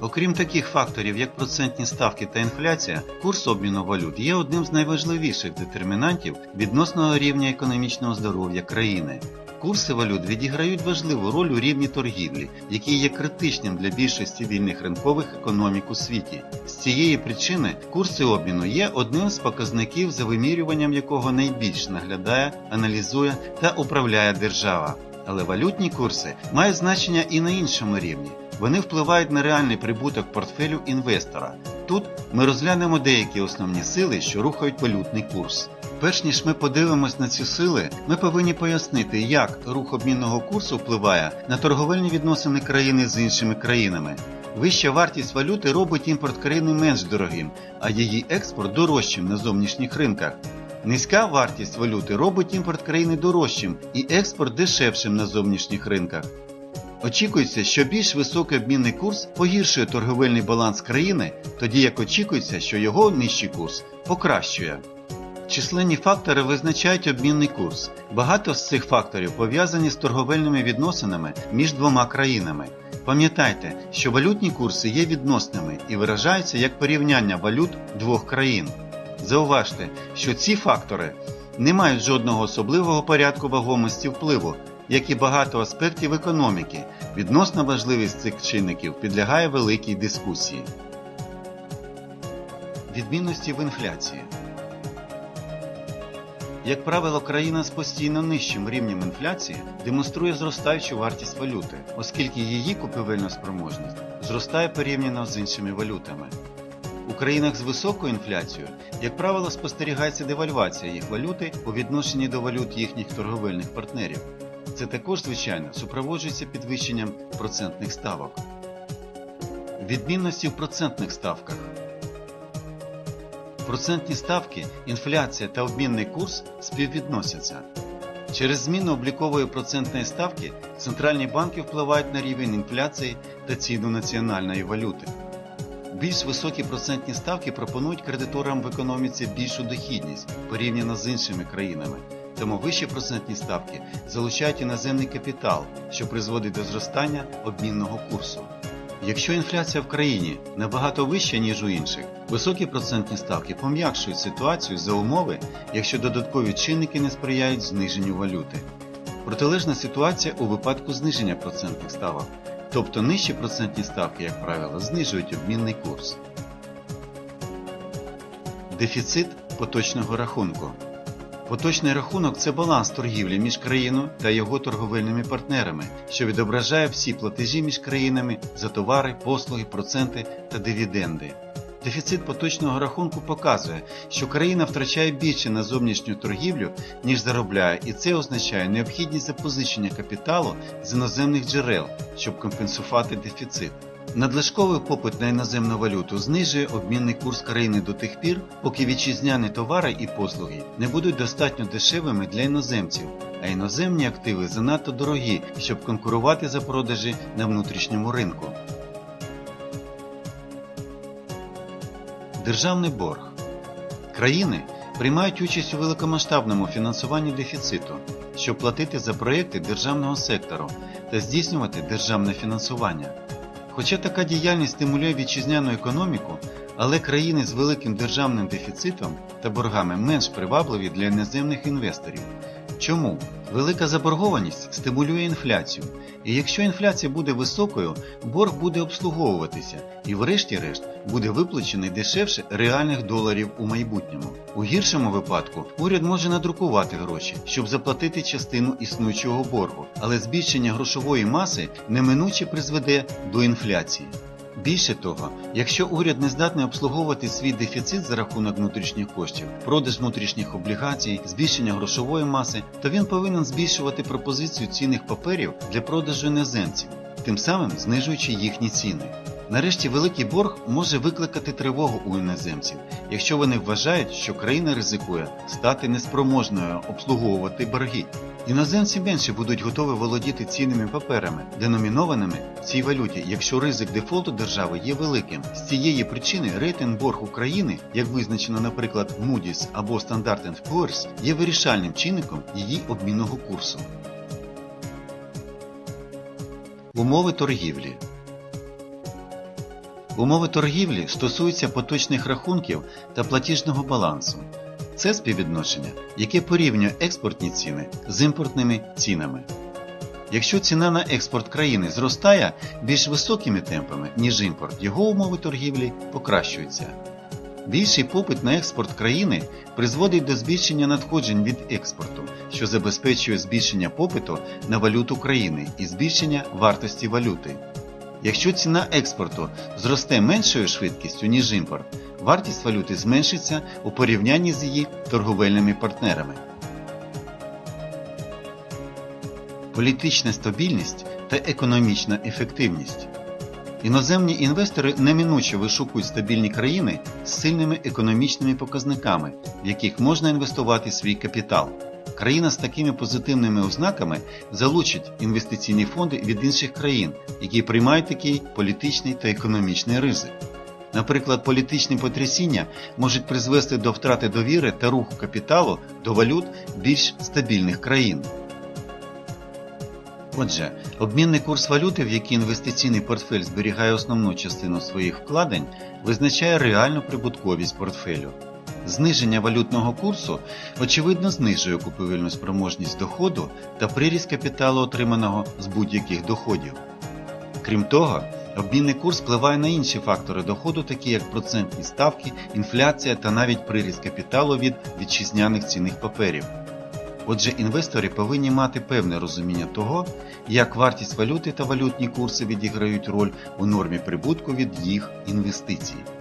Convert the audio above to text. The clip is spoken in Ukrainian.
Окрім таких факторів, як процентні ставки та інфляція, курс обміну валют є одним з найважливіших детермінантів відносного рівня економічного здоров'я країни. Курси валют відіграють важливу роль у рівні торгівлі, який є критичним для більшості вільних ринкових економік у світі. З цієї причини курси обміну є одним з показників, за вимірюванням якого найбільш наглядає, аналізує та управляє держава. Але валютні курси мають значення і на іншому рівні. Вони впливають на реальний прибуток портфелю інвестора. Тут ми розглянемо деякі основні сили, що рухають валютний курс. Перш ніж ми подивимось на ці сили, ми повинні пояснити, як рух обмінного курсу впливає на торговельні відносини країни з іншими країнами. Вища вартість валюти робить імпорт країни менш дорогим, а її експорт дорожчим на зовнішніх ринках. Низька вартість валюти робить імпорт країни дорожчим і експорт дешевшим на зовнішніх ринках. Очікується, що більш високий обмінний курс погіршує торговельний баланс країни, тоді як очікується, що його нижчий курс покращує. Численні фактори визначають обмінний курс. Багато з цих факторів пов'язані з торговельними відносинами між двома країнами. Пам'ятайте, що валютні курси є відносними і виражаються як порівняння валют двох країн. Зауважте, що ці фактори не мають жодного особливого порядку вагомості впливу, як і багато аспектів економіки. Відносна важливість цих чинників підлягає великій дискусії. Відмінності в інфляції. Як правило, країна з постійно нижчим рівнем інфляції демонструє зростаючу вартість валюти, оскільки її купівельна спроможність зростає порівняно з іншими валютами. У країнах з високою інфляцією, як правило, спостерігається девальвація їх валюти у відношенні до валют їхніх торговельних партнерів. Це також, звичайно, супроводжується підвищенням процентних ставок. Відмінності в процентних ставках. Процентні ставки, інфляція та обмінний курс співвідносяться. Через зміну облікової процентної ставки центральні банки впливають на рівень інфляції та ціну національної валюти. Більш високі процентні ставки пропонують кредиторам в економіці більшу дохідність порівняно з іншими країнами, тому вищі процентні ставки залучають іноземний капітал, що призводить до зростання обмінного курсу. Якщо інфляція в країні набагато вища, ніж у інших, високі процентні ставки пом'якшують ситуацію за умови, якщо додаткові чинники не сприяють зниженню валюти. Протилежна ситуація у випадку зниження процентних ставок, тобто нижчі процентні ставки, як правило, знижують обмінний курс. Дефіцит поточного рахунку. Поточний рахунок це баланс торгівлі між країною та його торговельними партнерами, що відображає всі платежі між країнами за товари, послуги, проценти та дивіденди. Дефіцит поточного рахунку показує, що країна втрачає більше на зовнішню торгівлю, ніж заробляє, і це означає необхідність запозичення капіталу з іноземних джерел, щоб компенсувати дефіцит. Надлишковий попит на іноземну валюту знижує обмінний курс країни до тих пір, поки вітчизняні товари і послуги не будуть достатньо дешевими для іноземців, а іноземні активи занадто дорогі, щоб конкурувати за продажі на внутрішньому ринку. Державний борг. Країни приймають участь у великомасштабному фінансуванні дефіциту, щоб платити за проекти державного сектору та здійснювати державне фінансування. Хоча така діяльність стимулює вітчизняну економіку, але країни з великим державним дефіцитом та боргами менш привабливі для іноземних інвесторів. Чому? Велика заборгованість стимулює інфляцію, і якщо інфляція буде високою, борг буде обслуговуватися і, врешті-решт, буде виплачений дешевше реальних доларів у майбутньому. У гіршому випадку уряд може надрукувати гроші, щоб заплатити частину існуючого боргу, але збільшення грошової маси неминуче призведе до інфляції. Більше того, якщо уряд не здатний обслуговувати свій дефіцит за рахунок внутрішніх коштів, продаж внутрішніх облігацій, збільшення грошової маси, то він повинен збільшувати пропозицію цінних паперів для продажу іноземців, тим самим знижуючи їхні ціни. Нарешті великий борг може викликати тривогу у іноземців, якщо вони вважають, що країна ризикує стати неспроможною обслуговувати борги. Іноземці менше будуть готові володіти цінними паперами, деномінованими в цій валюті, якщо ризик дефолту держави є великим. З цієї причини рейтинг борг України, як визначено, наприклад, Moody's або Standard Poor's, є вирішальним чинником її обмінного курсу. Умови торгівлі Умови торгівлі стосуються поточних рахунків та платіжного балансу. Це співвідношення, яке порівнює експортні ціни з імпортними цінами. Якщо ціна на експорт країни зростає більш високими темпами, ніж імпорт, його умови торгівлі покращуються. Більший попит на експорт країни призводить до збільшення надходжень від експорту, що забезпечує збільшення попиту на валюту країни і збільшення вартості валюти. Якщо ціна експорту зросте меншою швидкістю, ніж імпорт, вартість валюти зменшиться у порівнянні з її торговельними партнерами. Політична стабільність та економічна ефективність. Іноземні інвестори неминуче вишукують стабільні країни з сильними економічними показниками, в яких можна інвестувати свій капітал. Країна з такими позитивними ознаками залучить інвестиційні фонди від інших країн, які приймають такий політичний та економічний ризик. Наприклад, політичні потрясіння можуть призвести до втрати довіри та руху капіталу до валют більш стабільних країн. Отже, обмінний курс валюти, в який інвестиційний портфель зберігає основну частину своїх вкладень, визначає реальну прибутковість портфелю. Зниження валютного курсу очевидно знижує купівельну спроможність доходу та приріст капіталу, отриманого з будь-яких доходів. Крім того, обмінний курс впливає на інші фактори доходу, такі як процентні ставки, інфляція та навіть приріст капіталу від вітчизняних цінних паперів. Отже, інвестори повинні мати певне розуміння того, як вартість валюти та валютні курси відіграють роль у нормі прибутку від їх інвестицій.